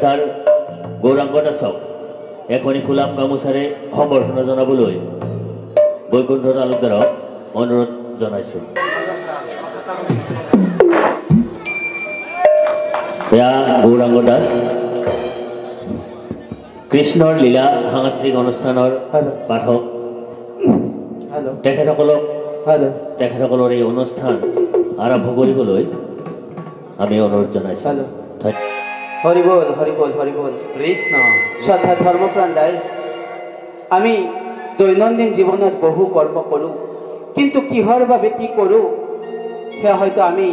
শ্ৰদ্ধাৰ গৌৰাংগ দাসক এখনি ফুলাম গামোচাৰে সম্বৰ্ধনা জনাবলৈ বৈকুণ্ঠ তালুকদাৰক অনুৰোধ জনাইছোঁ। এয়া গৌৰাংগ দাস। কৃষ্ণৰ লীলা সাংস্কৃতিক অনুষ্ঠানৰ পাঠক। তেখেতসকলক তেখেতসকলৰ এই অনুষ্ঠান আৰম্ভ কৰিবলৈ আমি অনুৰোধ জনাইছোঁ। ধন্যবাদ। হরি বল হরি বল হরি বল। কৃষ্ণ। শ্ৰদ্ধা ধৰ্মপ্ৰাণ ৰাইজ আমি দৈনন্দিন জীৱনত বহু কৰ্ম কৰোঁ কিন্তু কিহৰ বাবে কি কৰোঁ সেয়া হয়তো আমি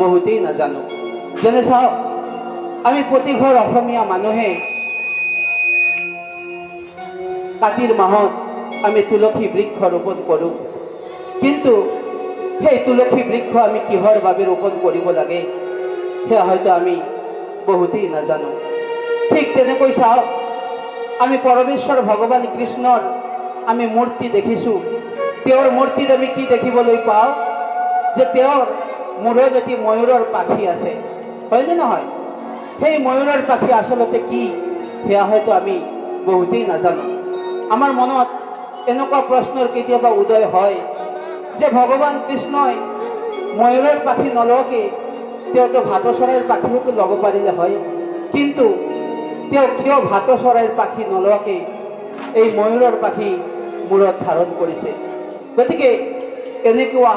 বহুতেই নাজানো। যেনে চাওক আমি প্ৰতিঘৰ অসমীয়া মানুহে কাতিৰ মাহত আমি তুলসী বৃক্ষ ৰোপণ কৰোঁ। কিন্তু সেই তুলসী বৃক্ষ আমি কিহৰ বাবে ৰোপণ কৰিব লাগে সেয়া হয়তো আমি বহুতেই নাজানো ঠিক তেনেকৈ চাওক আমি পৰমেশ্বৰ ভগৱান কৃষ্ণৰ আমি মূৰ্তি দেখিছোঁ। তেওঁৰ মূৰ্তিত আমি কি দেখিবলৈ পাওঁ? যে তেওঁৰ মূৰত এটি ময়ূৰৰ পাখি আছে। হয়নে নহয়? সেই ময়ূৰৰ পাখি আচলতে কি? সেয়া হয়তো আমি বহুতেই নাজানো। আমাৰ মনত এনেকুৱা প্ৰশ্নৰ কেতিয়াবা উদয় হয় যে ভগৱান কৃষ্ণই ময়ূৰৰ পাখি নলওঁকে তেওঁতো ভাত চৰাইৰ পাখিওতো ল'ব পাৰিলে হয়। কিন্তু তেওঁ কিয় ভাত চৰাইৰ পাখি নলোৱাকে এই ময়ূৰৰ পাখি মূৰত ধাৰণ কৰিছে গতিকে এনেকুৱা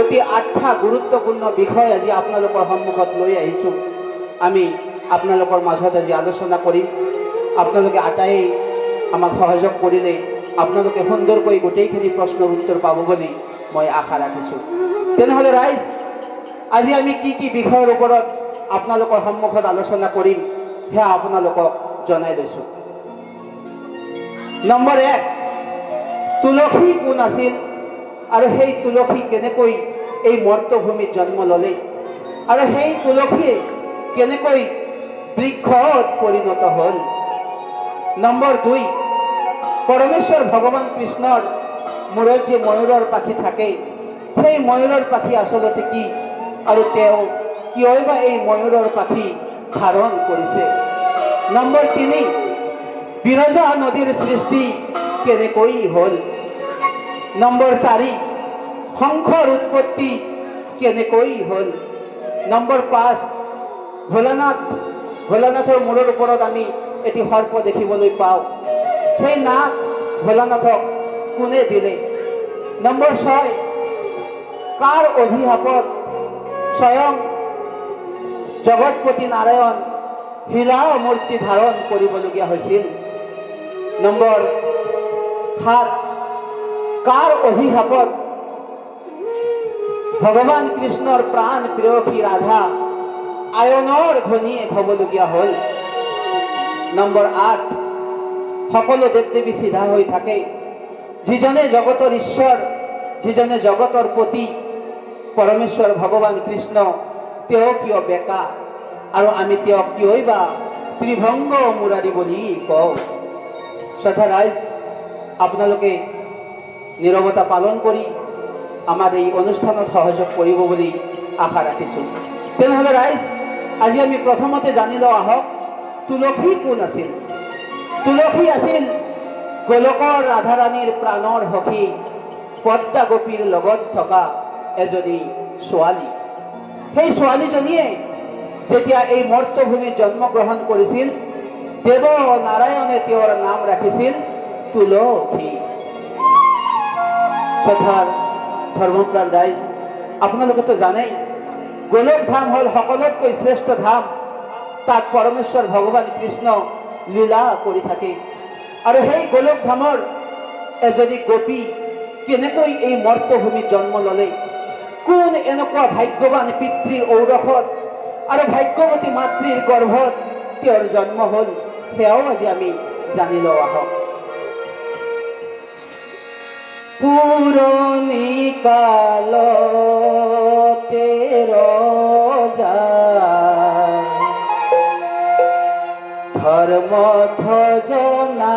অতি আঠা গুৰুত্বপূৰ্ণ বিষয় আজি আপোনালোকৰ সন্মুখত লৈ আহিছোঁ। আমি আপোনালোকৰ মাজত আজি আলোচনা কৰিম আপোনালোকে আটাইয়ে আমাক সহযোগ কৰিলে আপোনালোকে সুন্দৰকৈ গোটেইখিনি প্ৰশ্নৰ উত্তৰ পাব বুলি মই আশা ৰাখিছোঁ। তেনেহ'লে ৰাইজ আজি আমি কি কি বিষয়ৰ ওপৰত আপোনালোকৰ সন্মুখত আলোচনা কৰিম, সেয়া আপোনালোকক জনাই লৈছোঁ। নম্বৰ এক, তুলসী কোন আছিল আৰু সেই তুলসী কেনেকৈ এই মৰ্তভূমিত জন্ম ল'লে আৰু সেই তুলসীয়ে কেনেকৈ বৃক্ষত পৰিণত হ'ল? নম্বৰ দুই, পৰমেশ্বৰ ভগৱান কৃষ্ণৰ মূৰত যে ময়ূৰৰ পাখি থাকে সেই ময়ূৰৰ পাখি আচলতে কি? আৰু তেওঁ কিয় বা এই ময়ূৰৰ পাখি ধাৰণ কৰিছে? নম্বৰ তিনি, বিৰজা নদীৰ সৃষ্টি কেনেকৈ হ'ল? নম্বৰ চাৰি, শংখৰ উৎপত্তি কেনেকৈ হ'ল? নম্বৰ পাঁচ, ভোলানাথ, ভোলানাথৰ মূৰৰ ওপৰত আমি এটি সৰ্প দেখিবলৈ পাওঁ। সেই নাক ভোলানাথক কোনে দিলে? নম্বৰ ছয়, কাৰ অভিশাপত স্বয়ং জগতপতি নাৰায়ণ হীৰা মূৰ্তি ধাৰণ কৰিবলগীয়া হৈছিল। নম্বৰ সাত কাৰ অভিশাপত? ভগৱান কৃষ্ণৰ প্ৰাণ প্ৰেয়সী ৰাধা, আয়নৰ ঘনীয়েক হ'বলগীয়া হ'ল। নম্বৰ আঠ, সকলো দেৱ দেৱী চিধা হৈ থাকে। যিজনে জগতৰ ঈশ্বৰ, যিজনে জগতৰ পতি পৰমেশ্বৰ ভগৱান কৃষ্ণ তেওঁ কিয় বেকা? আৰু আমি তেওঁক কিয়ই বা ত্ৰিভংগ মুৰাৰী বুলি কওঁ? শ্ৰদ্ধা ৰাইজ আপোনালোকে নিৰৱতা পালন কৰি আমাৰ এই অনুষ্ঠানত সহযোগ কৰিব বুলি আশা ৰাখিছোঁ। তেনেহ'লে ৰাইজ আজি আমি প্ৰথমতে জানি লওঁ আহক তুলসী কোন আছিল? তুলসী আছিল গোলকৰ ৰাধাৰাণীৰ প্ৰাণৰ সখী পদ্মা গোপীৰ লগত থকা এজনী ছোৱালী সেই ছোৱালীজনীয়ে যেতিয়া এই মৰ্তভূমিত জন্মগ্ৰহণ কৰিছিল দেৱ নাৰায়ণে তেওঁৰ নাম ৰাখিছিল তুলসী। শ্ৰদ্ধাৰ ধৰ্মপ্ৰাণ ৰাইজ, আপোনালোকেতো জানেই, গোলক ধাম হ'ল সকলোতকৈ শ্ৰেষ্ঠ ধাম। তাত পৰমেশ্বৰ ভগৱান কৃষ্ণ লীলা কৰি থাকে। আৰু সেই গোলক ধামৰ এজনী গোপী কেনেকৈ এই মৰ্তভূমিত জন্ম ল'লে? কোন এনেকুৱা ভাগ্যৱান পিতৃৰ ঔৰসত আৰু ভাগ্যৱতী মাতৃৰ গৰ্ভত তেওঁৰ জন্ম হ'ল, সেয়াও আজি আমি জানি লওঁ আহক। পুৰণি কালতে ৰজা ধৰ্ম ধ্বজনা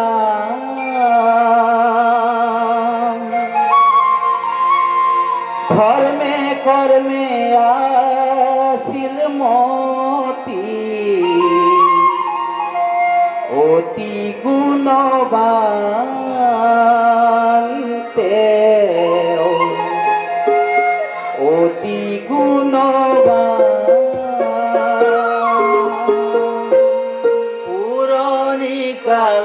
অতি গুণবান্তে অতি গুণবান পুরনিকালা